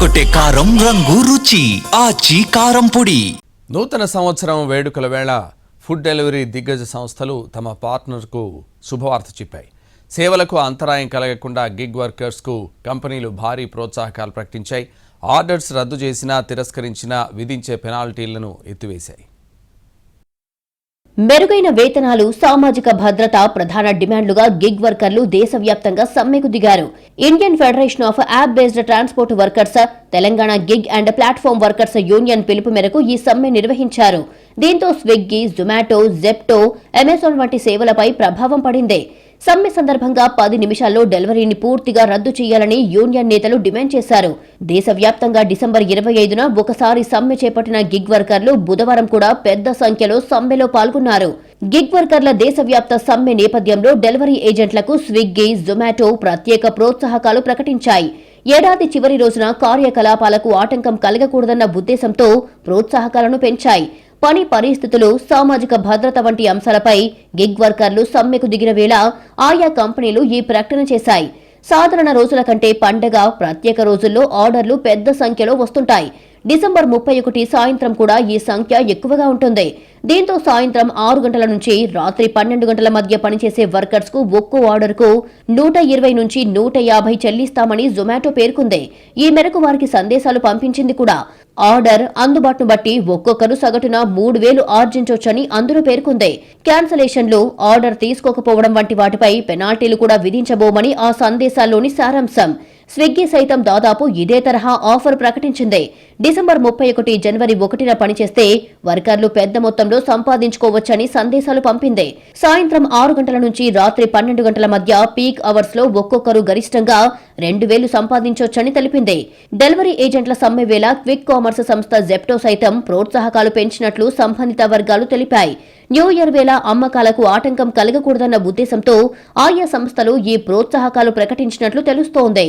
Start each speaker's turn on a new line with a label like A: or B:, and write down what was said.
A: కొట్టే కారం రంగు రుచి ఆచి కారం పొడి.
B: నూతన సంవత్సరం వేడుకల వేళ ఫుడ్ డెలివరీ దిగ్గజ సంస్థలు తమ పార్ట్నర్కు శుభవార్త చెప్పాయి. సేవలకు అంతరాయం కలగకుండా గిగ్ వర్కర్స్కు కంపెనీలు భారీ ప్రోత్సాహకాలు ప్రకటించాయి. ఆర్డర్స్ రద్దు చేసినా తిరస్కరించినా విధించే పెనాల్టీలను ఎత్తివేశాయి.
C: మెరుగైన వేతనాలు సామాజిక భద్రత ప్రధాన డిమాండ్లుగా గిగ్ వర్కర్లు దేశవ్యాప్తంగా సమ్మెకు దిగారు. Indian federation of app based transport workers Telangana gig and platform workers union పిలుపు మేరకు ఈ సమ్మె నిర్వహించారు. దీంతో స్విగ్గీ జొమాటో జెప్టో అమెజాన్ వంటి సేవలపై ప్రభావం పడింది. సమ్మె సందర్భంగా పది నిమిషాల్లో డెలివరీని పూర్తిగా రద్దు చేయాలని యూనియన్ నేతలు డిమాండ్ చేశారు. దేశవ్యాప్తంగా డిసెంబర్ ఇరవై ఐదున ఒకసారి సమ్మె చేపట్టిన గిగ్ వర్కర్లు బుధవారం కూడా పెద్ద సంఖ్యలో సమ్మెలో పాల్గొన్నారు. గిగ్ వర్కర్ల దేశవ్యాప్త సమ్మె నేపథ్యంలో డెలివరీ ఏజెంట్లకు స్విగ్గీ జొమాటో ప్రత్యేక ప్రోత్సాహకాలు ప్రకటించాయి. ఏడాది చివరి రోజున కార్యకలాపాలకు ఆటంకం కలగకూడదన్న ఉద్దేశంతో ప్రోత్సాహకాలను పెంచాయి. పని పరిస్థితులు సామాజిక భద్రత వంటి అంశాలపై గిగ్ వర్కర్లు సమ్మెకు దిగిన వేళ ఆయా కంపెనీలు ఈ ప్రకటన చేశాయి. సాధారణ రోజుల కంటే పండగ ప్రత్యేక రోజుల్లో ఆర్డర్లు పెద్ద సంఖ్యలో వస్తుంటాయి. డిసెంబర్ ముప్పై ఒకటి సాయంత్రం కూడా ఈ సంఖ్య ఎక్కువగా ఉంటుంది. దీంతో సాయంత్రం ఆరు గంటల నుంచి రాత్రి పన్నెండు గంటల మధ్య పనిచేసే వర్కర్స్కు ఒక్కో ఆర్డర్కు నూట ఇరవై నుంచి నూట యాభై చెల్లిస్తామని జొమాటో పేర్కొంది. ఈ మేరకు వారికి సందేశాలు పంపించింది కూడా. ఆర్డర్ అందుబాటును బట్టి ఒక్కొక్కరు సగటున మూడు వేలు ఆర్జించొచ్చని అందరూ పేర్కొంది. క్యాన్సలేషన్లు ఆర్డర్ తీసుకోకపోవడం వంటి వాటిపై పెనాల్టీలు కూడా విధించబోమని ఆ సందేశాల్లోని సారాంశం. స్విగ్గీ సైతం దాదాపు ఇదే తరహా ఆఫర్ ప్రకటించింది. డిసెంబర్ ముప్పై ఒకటి జనవరి ఒకటిన పనిచేస్తే వర్కర్లు పెద్ద మొత్తంలో సంపాదించుకోవచ్చని సందేశాలు పంపింది. సాయంత్రం ఆరు గంటల నుంచి రాత్రి పన్నెండు గంటల మధ్య పీక్ అవర్స్లో ఒక్కొక్కరు గరిష్టంగా రెండు వేలు సంపాదించొచ్చని తెలిపింది. డెలివరీ ఏజెంట్ల సమ్మె వేళ క్విక్ కామర్స్ సంస్థ జెప్టో సైతం ప్రోత్సాహకాలు పెంచినట్లు సంబంధిత వర్గాలు తెలిపాయి. న్యూ ఇయర్ వేళ అమ్మకాలకు ఆటంకం కలగకూడదన్న ఉద్దేశంతో ఆయా సంస్థలు ఈ ప్రోత్సాహకాలు ప్రకటించినట్లు తెలుస్తోంది.